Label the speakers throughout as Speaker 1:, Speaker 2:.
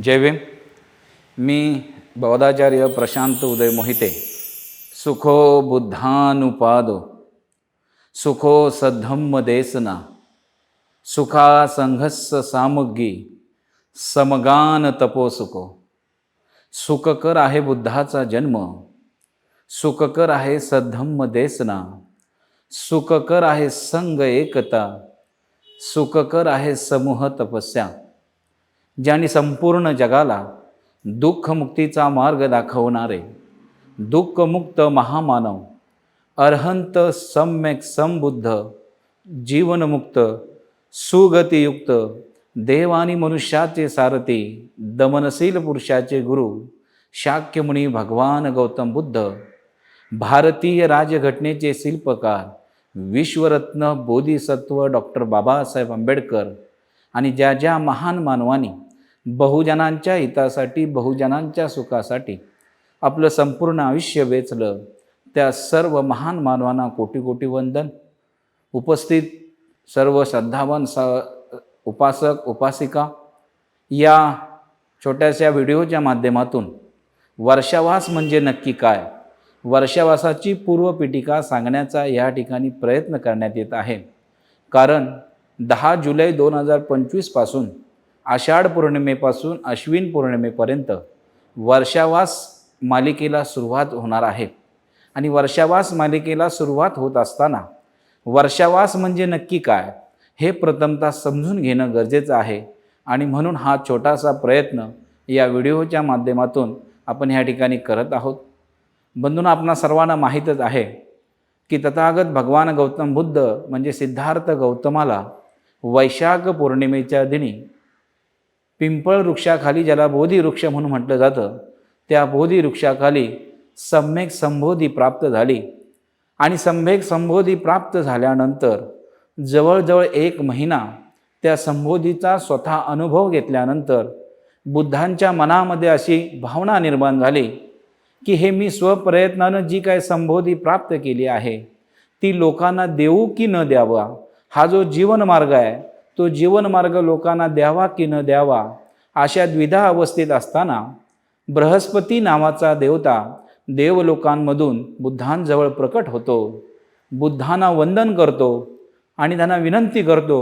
Speaker 1: जय भीम. मी बौद्धाचार्य प्रशांत उदय मोहिते. सुखो बुद्धानुपादो. सुखो सद्धम्म देसना. सुखा संघस्स सामग्री समगान तपो सुखो सुखकर आहे बुद्धाचा जन्म. सुखकर आहे सद्धम्म देसना. सुखकर आहे संघ एकता. सुखकर आहे समूह तपस्या. ज्याने संपूर्ण जगाला दुःखमुक्तीचा मार्ग दाखवणारे दुःखमुक्त महामानव अर्हंत सम्यक समबुद्ध जीवनमुक्त सुगतियुक्त देव आणि मनुष्याचे सारथी दमनशील पुरुषाचे गुरु शाक्यमुनी भगवान गौतम बुद्ध भारतीय राजघटनेचे शिल्पकार विश्वरत्न बोधिसत्व डॉक्टर बाबासाहेब आंबेडकर आणि ज्या ज्या महान मानवांनी बहुजनांच्या हितासाठी बहुजनांच्या सुखासाठी आपलं संपूर्ण आयुष्य वेचलं. त्या सर्व महान मानवांना कोटी कोटी वंदन. उपस्थित सर्व श्रद्धावान स उपासक उपासिका या छोट्याशा व्हिडिओच्या माध्यमातून वर्षावास म्हणजे नक्की काय? वर्षावासाची पूर्वपीठिका सांगण्याचा या ठिकाणी प्रयत्न करण्यात येत आहे. कारण दहा जुलै दोन हजार पंचवीसपासून आषाढ पौर्णिमेपासून अश्विन पौर्णिमेपर्यंत वर्षावास मालिकेला सुरुवात होणार आहे. आणि वर्षावास मालिकेला सुरुवात होत असताना वर्षावास म्हणजे नक्की काय हे प्रथमतः समजून घेणं गरजेचं आहे. आणि म्हणून हा छोटासा प्रयत्न या व्हिडिओच्या माध्यमातून आपण ह्या ठिकाणी करत आहोत. बंधून आपणा सर्वांना माहीतच आहे की तथागत भगवान गौतम बुद्ध म्हणजे सिद्धार्थ गौतमाला वैशाख पौर्णिमेच्या दिनी पिंपळ वृक्षाखाली ज्याला बोधी वृक्ष म्हणून म्हटलं जातं त्या बोधी वृक्षाखाली सम्यक संबोधी प्राप्त झाली. आणि सम्यक संबोधी प्राप्त झाल्यानंतर जवळजवळ एक महिना त्या संबोधीचा स्वतः अनुभव घेतल्यानंतर बुद्धांच्या मनामध्ये अशी भावना निर्माण झाली की हे मी स्वप्रयत्नानं जी काय संबोधी प्राप्त केली आहे ती लोकांना देऊ की न द्यावा हा जो जीवनमार्ग आहे तो जीवनमार्ग लोकांना द्यावा की न द्यावा अशा द्विधा अवस्थेत असताना बृहस्पती नावाचा देवता देवलोकांमधून बुद्धांजवळ प्रकट होतो. बुद्धांना वंदन करतो आणि त्यांना विनंती करतो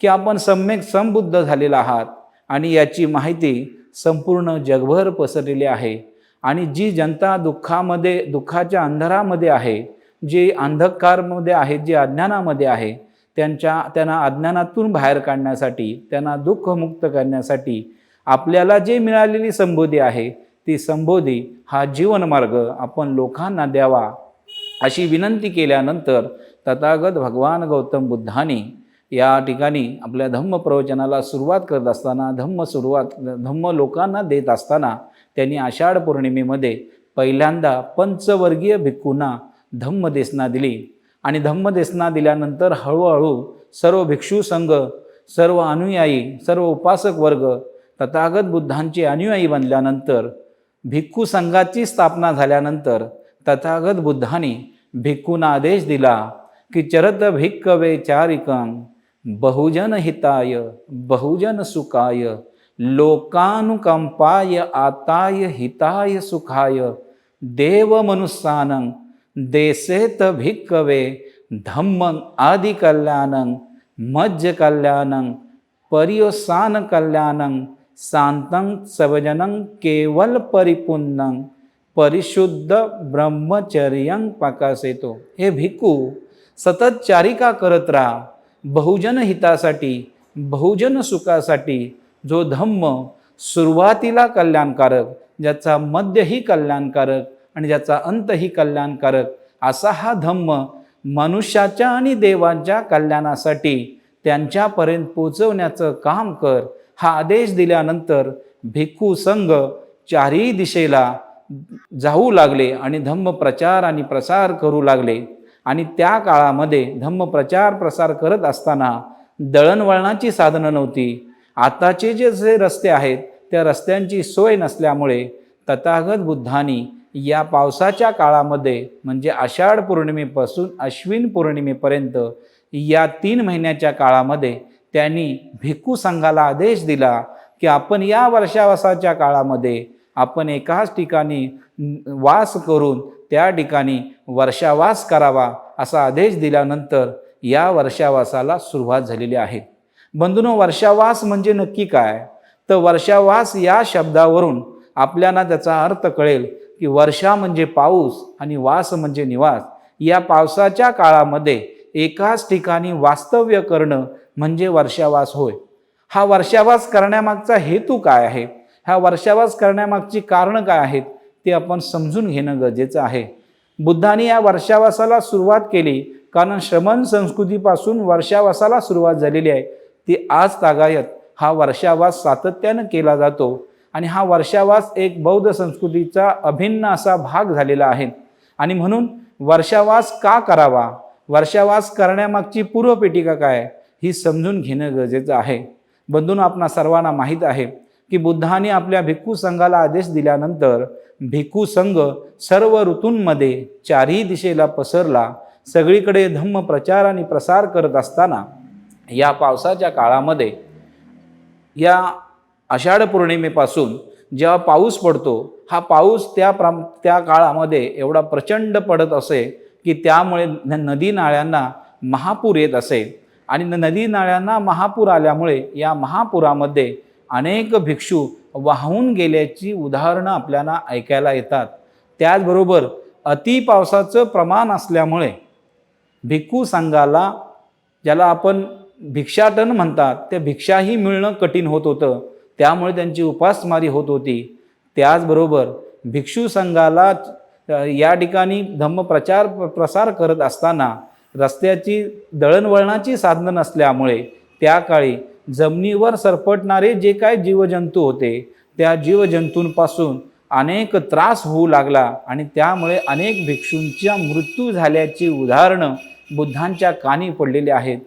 Speaker 1: की आपण सम्यक समबुद्ध झालेला आहात आणि याची माहिती संपूर्ण जगभर पसरलेली आहे आणि जी जनता दुःखामध्ये दुःखाच्या अंधारामध्ये आहे जी अंधकारमध्ये आहे जे अज्ञानामध्ये आहे त्यांच्या त्यांना अज्ञानातून बाहेर काढण्यासाठी त्यांना दुःखमुक्त करण्यासाठी आपल्याला जे मिळालेली संबोधी आहे ती संबोधी हा जीवनमार्ग आपण लोकांना द्यावा अशी विनंती केल्यानंतर तथागत भगवान गौतम बुद्धाने या ठिकाणी आपल्या धम्म प्रवचनाला सुरुवात करत असताना धम्म सुरुवात धम्म लोकांना देत असताना त्यांनी आषाढ पौर्णिमेमध्ये पहिल्यांदा पंचवर्गीय भिक्खूंना धम्मदेसना दिली. आणि धम्मदेसना दिल्यानंतर हळूहळू सर्व भिक्षू संघ सर्व अनुयायी सर्व उपासक वर्ग तथागत बुद्धांचे अनुयायी बनल्यानंतर भिक्खू संघाची स्थापना झाल्यानंतर तथागत बुद्धांनी भिक्खूंना आदेश दिला की चरत भिक्कवे चारिकं बहुजन हिताय बहुजन सुखाय लोकानुकंपाय आताय हिताय सुखाय देव मनुष्यानं देसेत भिक्कवे धम्मं आदि कल्याणं मज्ज कल्याणं पर्योसान कल्याणं शांतं सवजनं केवल परिपूर्णं परिशुद्ध ब्रह्मचर्यं प्रकाशितो हे भिक्खू सतत चारिका करत राहा. बहुजन हितासाठी बहुजन सुखासाठी जो धम्म सुरुवातीला कल्याणकारक ज्याचा मध्यही कल्याणकारक आणि ज्याचा अंतही कल्याणकारक असा हा धम्म मनुष्याच्या आणि देवांच्या कल्याणासाठी त्यांच्यापर्यंत पोचवण्याचं काम कर. हा आदेश दिल्यानंतर भिक्खू संघ चारही दिशेला जाऊ लागले आणि धम्म प्रचार आणि प्रसार करू लागले. आणि त्या काळामध्ये धम्म प्रचार प्रसार करत असताना दळणवळणाची साधनं नव्हती. आताचे जे जे रस्ते आहेत त्या रस्त्यांची सोय नसल्यामुळे तथागत बुद्धांनी या पावसाच्या काळामध्ये म्हणजे आषाढ पौर्णिमेपासून अश्विन पौर्णिमेपर्यंत या तीन महिन्याच्या काळामध्ये त्यांनी भिक्खू संघाला आदेश दिला की आपण या वर्षावासाच्या काळामध्ये आपण एकाच ठिकाणी वास करून त्या ठिकाणी वर्षावास करावा असा आदेश दिल्यानंतर या वर्षावासाला सुरुवात झालेली आहे. बंधूनो वर्षावास म्हणजे नक्की काय? तर वर्षावास या शब्दावरून आपल्याला त्याचा अर्थ कळेल की वर्षा म्हणजे पाऊस आणि वास म्हणजे निवास. या पावसाच्या काळामध्ये एकाच ठिकाणी वास्तव्य करणं म्हणजे वर्षावास होय. हा वर्षावास करण्यामागचा हेतू काय आहे? हा वर्षावास करण्यामागची कारणं काय आहेत? ते आपण समजून घेणं गरजेचं आहे. बुद्धाने या वर्षावासाला सुरुवात केली कारण श्रमण संस्कृतीपासून वर्षावासाला सुरुवात झालेली आहे. ती आज तागायत. हा वर्षावास सातत्यानं केला जातो आणि हा वर्षावास एक बौद्ध संस्कृतीचा अभिन्न असा भाग झालेला आहे. आणि म्हणून वर्षावास का करावा? वर्षावास करण्यामागची पूर्वपेटिका काय? ही समजून घेणं गरजेचं आहे. बंधून आपणा सर्वांना माहीत आहे की बुद्धाने आपल्या भिक्खू संघाला आदेश दिल्यानंतर भिक्खू संघ सर्व ऋतूंमध्ये चारही दिशेला पसरला. सगळीकडे धम्म प्रचार आणि प्रसार करत असताना या पावसाच्या काळामध्ये या आषाढ पौर्णिमेपासून जेव्हा पाऊस पडतो हा पाऊस त्या प्रा त्या काळामध्ये एवढा प्रचंड पडत असे की त्यामुळे नदी नाळ्यांना महापूर येत असे आणि नदी नाळ्यांना महापूर आल्यामुळे या महापुरामध्ये अनेक भिक्षू वाहून गेल्याची उदाहरणं आपल्याला ऐकायला येतात. त्याचबरोबर अति पावसाचं प्रमाण असल्यामुळे भिक्खू संघाला ज्याला आपण भिक्षाटन म्हणतात ते भिक्षाही मिळणं कठीण होत होतं. त्यामुळे त्यांची उपासमारी होत होती. त्याचबरोबर भिक्षू संघाला या ठिकाणी धम्मप्रचार प्र- प्रसार करत असताना रस्त्याची दळणवळणाची साधनं नसल्यामुळे त्या काळी जमिनीवर सरपटणारे जे काय जीवजंतू होते त्या जीवजंतूंपासून अनेक त्रास होऊ लागला आणि त्यामुळे अनेक भिक्षूंच्या मृत्यू झाल्याची उदाहरणं बुद्धांच्या कानी पडलेली आहेत.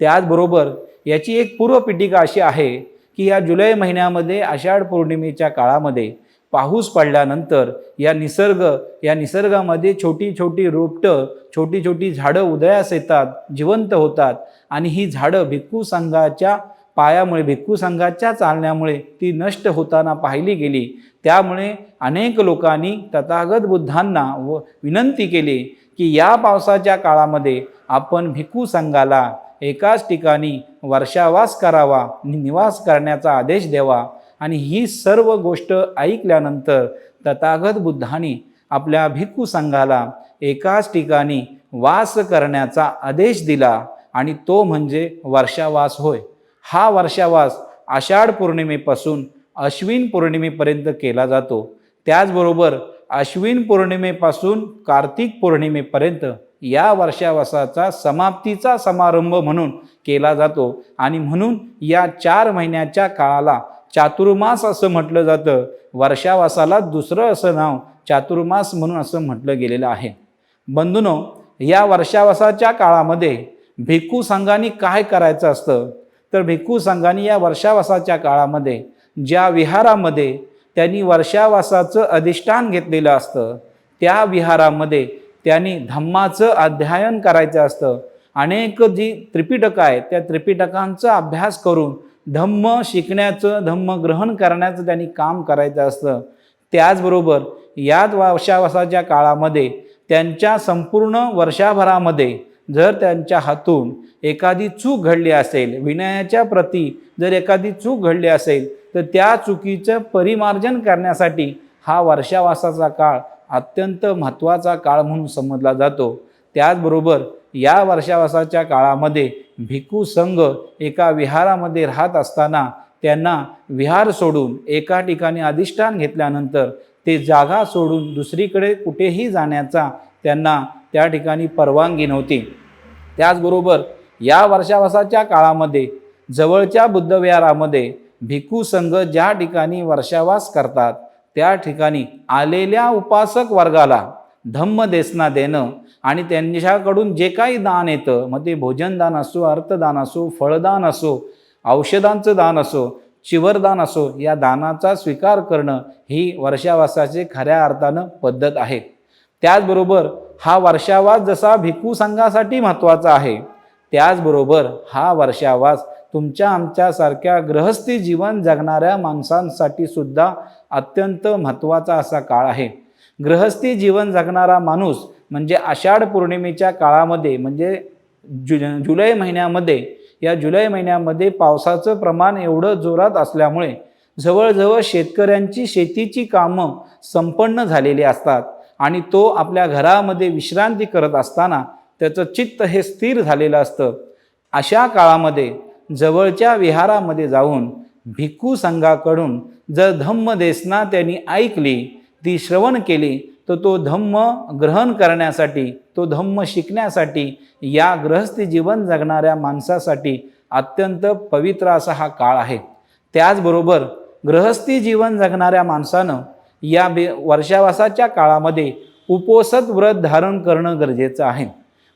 Speaker 1: त्याचबरोबर याची एक पूर्वपीठिका अशी आहे की या जुलै महिन्यामध्ये आषाढ पौर्णिमेच्या काळामध्ये पाऊस पडल्यानंतर या निसर्ग या निसर्गामध्ये छोटी छोटी रोपटं छोटी छोटी झाडं उदयास येतात जिवंत होतात. आणि ही झाडं भिक्खू संघाच्या पायामुळे भिक्खू संघाच्या चालण्यामुळे ती नष्ट होताना पाहिली गेली. त्यामुळे अनेक लोकांनी तथागत बुद्धांना व विनंती केली की या पावसाच्या काळामध्ये आपण भिक्खू संघाला एकाच ठिकाणी वर्षावास करावा नि- निवास करण्याचा आदेश द्यावा. आणि ही सर्व गोष्ट ऐकल्यानंतर तथागत बुद्धांनी आपल्या भिक्खू संघाला एकाच ठिकाणी वास करण्याचा आदेश दिला आणि तो म्हणजे वर्षावास होय. हा वर्षावास आषाढ पौर्णिमेपासून अश्विन पौर्णिमेपर्यंत केला जातो. त्याचबरोबर अश्विन पौर्णिमेपासून कार्तिक पौर्णिमेपर्यंत या वर्षावासाचा समाप्तीचा समारंभ म्हणून केला जातो आणि म्हणून या चार महिन्याच्या काळाला चातुर्मास असं म्हटलं जातं. वर्षावासाला दुसरं असं नाव चातुर्मास म्हणून असं म्हटलं गेलेलं आहे. बंधूनो या वर्षावासाच्या काळामध्ये भिक्खू संघाने काय करायचं असतं? तर भिक्खू संघाने या वर्षावासाच्या काळामध्ये ज्या विहारामध्ये त्यांनी वर्षावासाचं अधिष्ठान घेतलेलं असतं त्या विहारामध्ये त्यांनी धम्माचं अध्ययन करायचं असतं. अनेक जी त्रिपिटकं आहेत त्या त्रिपिटकांचा अभ्यास करून धम्म शिकण्याचं धम्म ग्रहण करण्याचं त्यांनी काम करायचं असतं. त्याचबरोबर याच वर्षावासाच्या काळामध्ये त्यांच्या संपूर्ण वर्षाभरामध्ये जर त्यांच्या हातून एखादी चूक घडली असेल विनयाच्या प्रती जर एखादी चूक घडली असेल तर त्या चुकीचं परिमार्जन करण्यासाठी हा वर्षावासाचा काळ अत्यंत महत्त्वाचा काळ म्हणून समजला जातो. त्याचबरोबर या वर्षावासाच्या काळामध्ये भिक्खू संघ एका विहारामध्ये राहत असताना त्यांना विहार सोडून एका ठिकाणी अधिष्ठान घेतल्यानंतर ते जागा सोडून दुसरीकडे कुठेही जाण्याचा त्यांना त्या ठिकाणी परवानगी नव्हती. त्याचबरोबर या वर्षावासाच्या काळामध्ये जवळच्या बुद्धविहारामध्ये भिक्खू संघ ज्या ठिकाणी वर्षावास करतात त्या ठिकाणी आलेल्या उपासक वर्गाला धम्म देसना देणं आणि त्यांच्याकडून जे काही दान येतं मग ते भोजनदान असो अर्थदान असो फळदान असो औषधांचं दान असो चिवरदान असो या दानाचा स्वीकार करणं ही वर्षावासाची खऱ्या अर्थानं पद्धत आहे. त्याचबरोबर हा वर्षावास जसा भिक्खू संघासाठी महत्त्वाचा आहे त्याचबरोबर हा वर्षावास तुमच्या आमच्यासारख्या गृहस्थी जीवन जगणाऱ्या माणसांसाठी सुद्धा अत्यंत महत्त्वाचा असा काळ आहे. गृहस्थी जीवन जगणारा माणूस म्हणजे आषाढ पौर्णिमेच्या काळामध्ये म्हणजे जु जुलै महिन्यामध्ये या जुलै महिन्यामध्ये पावसाचं प्रमाण एवढं जोरात असल्यामुळे जवळजवळ शेतकऱ्यांची शेतीची कामं संपन्न झालेली असतात आणि तो आपल्या घरामध्ये विश्रांती करत असताना त्याचं चित्त हे स्थिर झालेलं असतं. अशा काळामध्ये जवळच्या विहारामध्ये जाऊन भिक्खू संघाकडून जर धम्म देसना त्यांनी ऐकली ती श्रवण केली तर तो धम्म ग्रहण करण्यासाठी तो धम्म शिकण्यासाठी या ग्रहस्थी जीवन जगणाऱ्या माणसासाठी अत्यंत पवित्र असा हा काळ आहे. त्याचबरोबर गृहस्थी जीवन जगणाऱ्या माणसानं या बे वर्षावासाच्या काळामध्ये उपोसत व्रत धारण करणं गरजेचं आहे.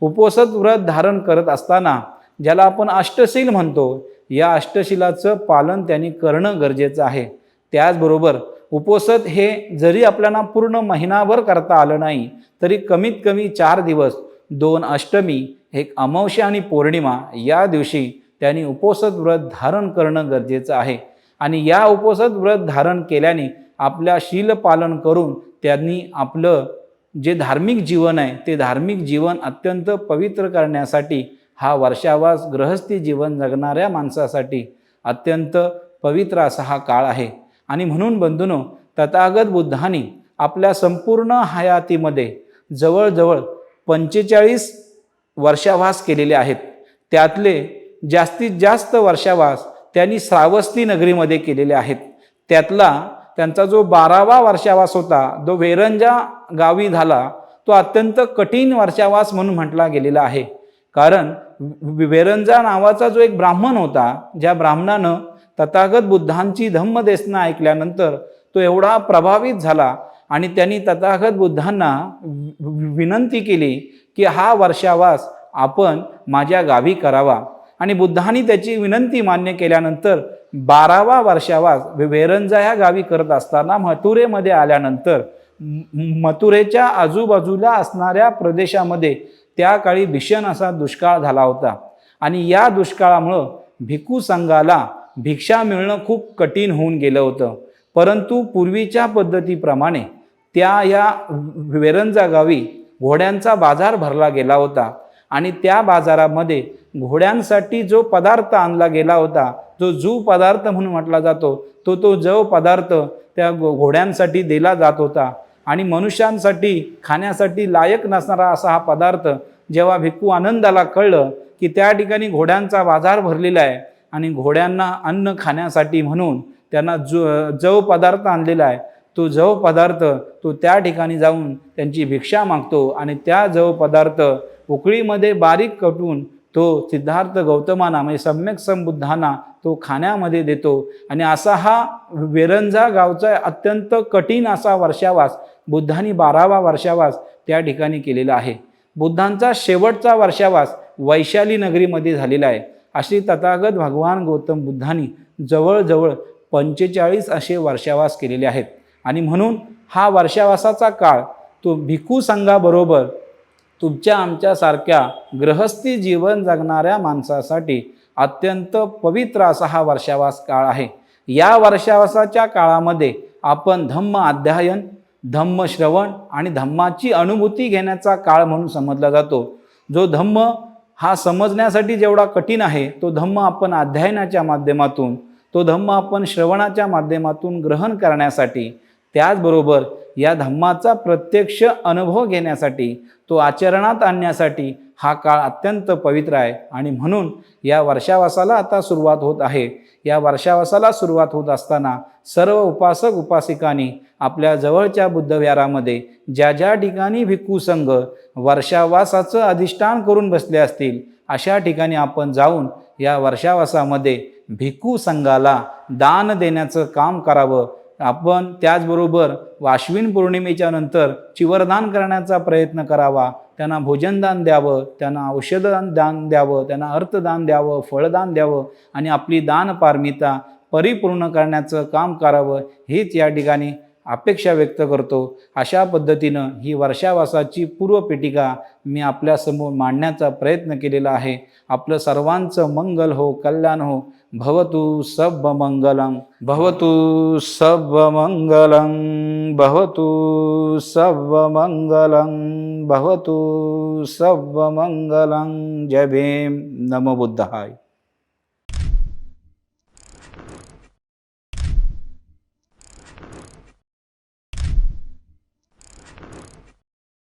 Speaker 1: उपोसत व्रत धारण करत असताना ज्याला आपण अष्टशील म्हणतो या अष्टशिलाचं पालन त्यांनी करणं गरजेचं आहे. त्याचबरोबर उपोसत हे जरी आपल्याला पूर्ण महिनाभर करता आलं नाही तरी कमीत कमी चार दिवस दोन अष्टमी एक अमावस्या आणि पौर्णिमा या दिवशी त्यांनी उपोसत व्रत धारण करणं गरजेचं आहे. आणि या उपोसत व्रत धारण केल्याने आपल्या शील पालन करून त्यांनी आपलं जे धार्मिक जीवन आहे ते धार्मिक जीवन अत्यंत पवित्र करण्यासाठी हा वर्षावास गृहस्थी जीवन जगणाऱ्या माणसासाठी अत्यंत पवित्र असा हा काळ आहे. आणि म्हणून बंधूनो तथागत बुद्धांनी आपल्या संपूर्ण हयातीमध्ये जवळजवळ पंचेचाळीस वर्षावास केलेले आहेत. त्यातले जास्तीत जास्त वर्षावास त्यांनी श्रावस्ती नगरीमध्ये केलेले आहेत. त्यातला त्यांचा जो बारावा वर्षावास होता जो वेरंजा गावी झाला तो अत्यंत कठीण वर्षावास म्हणून म्हटला गेलेला आहे. कारण वेरंजा नावाचा जो एक ब्राह्मण होता ज्या ब्राह्मणानं तथागत बुद्धांची धम्मदेसना ऐकल्यानंतर तो एवढा प्रभावित झाला आणि त्यांनी तथागत बुद्धांना विनंती केली की हा वर्षावास आपण माझ्या गावी करावा. आणि बुद्धांनी त्याची विनंती मान्य केल्यानंतर बारावा वर्षावास वेरंजा ह्या गावी करत असताना मथुरेमध्ये आल्यानंतर मथुरेच्या आजूबाजूला असणाऱ्या प्रदेशामध्ये त्या काळी भीषण असा दुष्काळ झाला होता. आणि या दुष्काळामुळं भिक्खू संघाला भिक्षा मिळणं खूप कठीण होऊन गेलं होतं. परंतु पूर्वीच्या पद्धतीप्रमाणे त्या या वेरंजा गावी घोड्यांचा बाजार भरला गेला होता. आणि त्या बाजारामध्ये घोड्यांसाठी जो पदार्थ आणला गेला होता जो जू पदार्थ म्हणून म्हटला जातो तो तो जव पदार्थ त्या घो- घोड्यांसाठी दिला जात होता. आणि मनुष्यांसाठी खाण्यासाठी लायक नसणारा असा हा पदार्थ जेव्हा भिक्खू आनंदाला कळलं की त्या ठिकाणी घोड्यांचा बाजार भरलेला आहे आणि घोड्यांना अन्न खाण्यासाठी म्हणून त्यांना जो जव पदार्थ आणलेला आहे. तो जव पदार्थ तो त्या ठिकाणी जाऊन त्यांची भिक्षा मागतो आणि त्या जव पदार्थ उकळीमध्ये बारीक कटून तो सिद्धार्थ गौतमांना म्हणजे सम्यक संबुद्धांना तो खाण्यामध्ये देतो. आणि असा हा वेरंजा गावचा अत्यंत कठीण असा वर्षावास बुद्धांनी बारावा वर्षावास त्या ठिकाणी केलेला आहे. बुद्धांचा शेवटचा वर्षावास वैशाली नगरीमध्ये झालेला आहे. अशी तथागत भगवान गौतम बुद्धांनी जवळजवळ पंचेचाळीस असे वर्षावास केलेले आहेत. आणि म्हणून हा वर्षावासाचा काळ तो भिक्खू संघाबरोबर तुमच्या आमच्यासारख्या गृहस्थी जीवन जगणाऱ्या माणसासाठी अत्यंत पवित्र असा हा वर्षावास काळ आहे. या वर्षावासाच्या काळामध्ये आपण धम्म अध्ययन धम्म श्रवण आणि धम्माची अनुभूती घेण्याचा काळ म्हणून समजला जातो. जो धम्म हा समजण्यासाठी जेवढा कठीण आहे तो धम्म आपण अध्ययनाच्या माध्यमातून तो धम्म आपण श्रवणाच्या माध्यमातून ग्रहण करण्यासाठी त्याचबरोबर या धम्माचा प्रत्यक्ष अनुभव घेण्यासाठी तो आचरणात आणण्यासाठी हा काळ अत्यंत पवित्र आहे. आणि म्हणून या वर्षावासाला आता सुरुवात होत आहे. या वर्षावासाला सुरुवात होत असताना सर्व उपासक उपासिकांनी आपल्या जवळच्या बुद्धविहारामध्ये ज्या ज्या ठिकाणी भिक्खू संघ वर्षावासाचं अधिष्ठान करून बसले असतील अशा ठिकाणी आपण जाऊन या वर्षावासामध्ये भिक्खू संघाला दान देण्याचं काम करावं. आपण त्याचबरोबर वाश्विन पौर्णिमेच्या नंतर चिवरदान करण्याचा प्रयत्न करावा. त्यांना भोजनदान द्यावं त्यांना औषधदान दान द्यावं त्यांना अर्थदान द्यावं फळदान द्यावं आणि आपली दान पारमिता परिपूर्ण करण्याचं काम करावं हीच या ठिकाणी अपेक्षा व्यक्त करतो. अशा पद्धतीनं ही वर्षावासाची पूर्वपीठिका मी आपल्यासमोर मांडण्याचा प्रयत्न केलेला आहे. आपलं सर्वांचं मंगल हो कल्याण हो. भवतु सब मंगलम भवतु सब मंगलम भवतु सब मंगलम भवतु सब मंगलम जय भीम. नमो बुद्धाय.